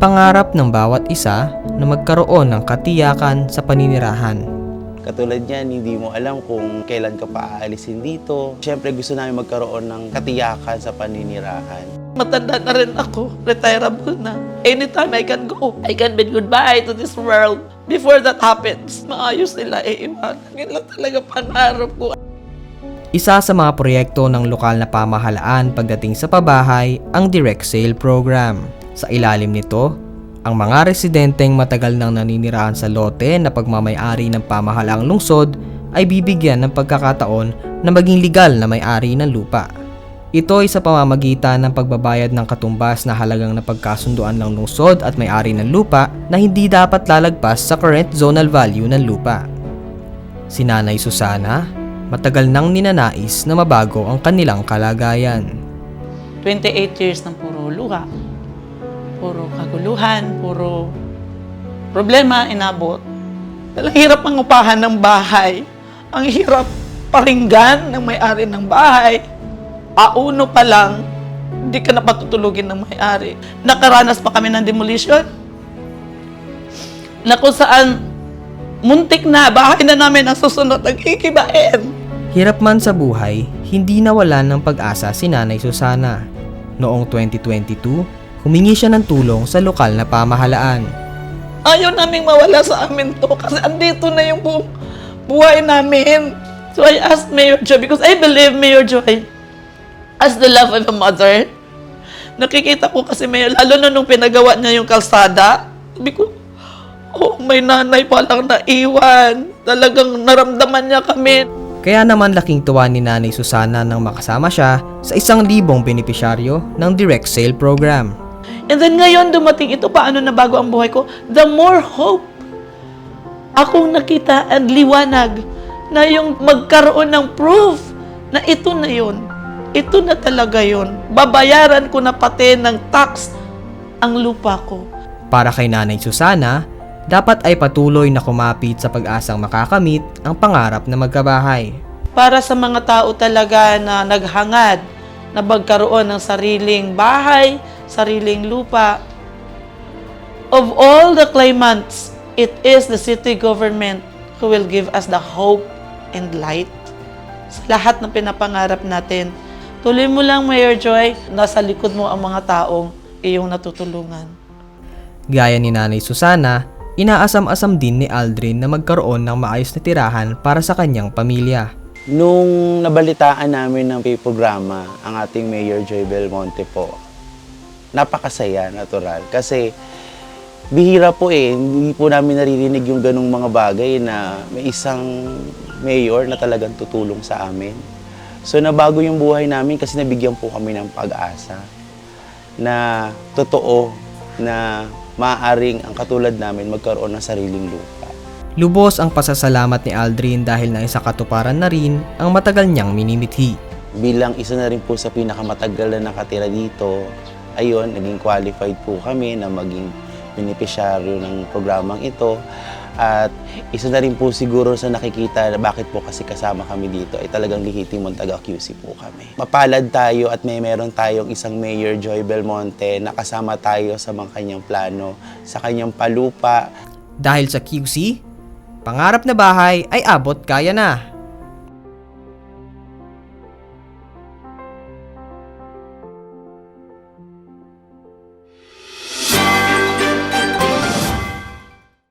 pangarap ng bawat isa na magkaroon ng katiyakan sa paninirahan. Katulad niyan, hindi mo alam kung kailan ka pa aalisin dito. Siyempre, gusto namin magkaroon ng katiyakan sa paninirahan. Matanda na rin ako. Retirable na. Anytime I can go, I can bid goodbye to this world. Before that happens, maayos nila iiwan. Yun lang talaga pangarap ko. Isa sa mga proyekto ng lokal na pamahalaan pagdating sa pabahay ang Direct Sale Program. Sa ilalim nito, ang mga residenteng matagal nang naninirahan sa lote na pagmamayari ng pamahalaang lungsod ay bibigyan ng pagkakataon na maging legal na may-ari ng lupa. Ito ay sa pamamagitan ng pagbabayad ng katumbas na halagang napagkasunduan ng lungsod at may-ari ng lupa na hindi dapat lalagpas sa current zonal value ng lupa. Si Nanay Susana, matagal nang ninanais na mabago ang kanilang kalagayan. 28 years ng puro luha. Puro kaguluhan, puro problema inabot. Ang hirap ang upahan ng bahay. Ang hirap paringgan ng may-ari ng bahay. Auno pa lang, hindi ka na patutulugin ng may-ari. Nakaranas pa kami ng demolition. Na kung saan muntik na, bahay na namin ang susunod ang ikibain. Hirap man sa buhay, hindi nawalan ng pag-asa si Nanay Susana. Noong 2022, humingi siya ng tulong sa lokal na pamahalaan. ayaw naming mawala sa amin to kasi andito na yung buong buhay namin. So I asked Mayor Joy because I believe Mayor Joy as the love of a mother. Nakikita ko kasi Mayor, lalo na nung pinagawa niya yung kalsada, sabi ko, oh, may nanay palang naiwan. Talagang naramdaman niya kami. Kaya naman laking tuwa ni Nanay Susana nang makasama siya sa isang libong benepisyaryo ng Direct Sale Program. And then ngayon dumating ito, paano na bago ang buhay ko? The more hope akong nakita and liwanag na yung magkaroon ng proof na ito na yun. Ito na talaga yun. Babayaran ko na pati ng tax ang lupa ko. Para kay Nanay Susana, dapat ay patuloy na kumapit sa pag-asang makakamit ang pangarap na magkabahay. Para sa mga tao talaga na naghangad na magkaroon ng sariling bahay, sariling lupa. Of all the claimants, it is the city government who will give us the hope and light sa lahat ng pinapangarap natin. Tuloy mo lang, Mayor Joy, nasa likod mo ang mga taong iyong natutulungan. Gaya ni Nanay Susana, inaasam-asam din ni Aldrin na magkaroon ng maayos na tirahan para sa kanyang pamilya. Nung nabalitaan namin ng pay programa, ang ating Mayor Joy Belmonte po, napakasaya, natural. Kasi bihira po eh, hindi po namin naririnig yung ganong mga bagay na may isang mayor na talagang tutulong sa amin. So nabago yung buhay namin kasi nabigyan po kami ng pag-asa na totoo na maaaring ang katulad namin magkaroon ng sariling lupa. Lubos ang pasasalamat ni Aldrin dahil na isa katuparan na rin ang matagal niyang minimithi. bilang isa na rin po sa pinakamatagal na nakatira dito, ayun, naging qualified po kami na maging beneficiaryo ng programang ito. At isa na rin po siguro sa nakikita na bakit po kasi kasama kami dito ay talagang lihitimong taga-QC po kami. Mapalad tayo at may meron tayong isang Mayor Joy Belmonte na kasama tayo sa mga kanyang plano, sa kanyang palupa, Dahil sa QC, pangarap na bahay ay abot kaya na.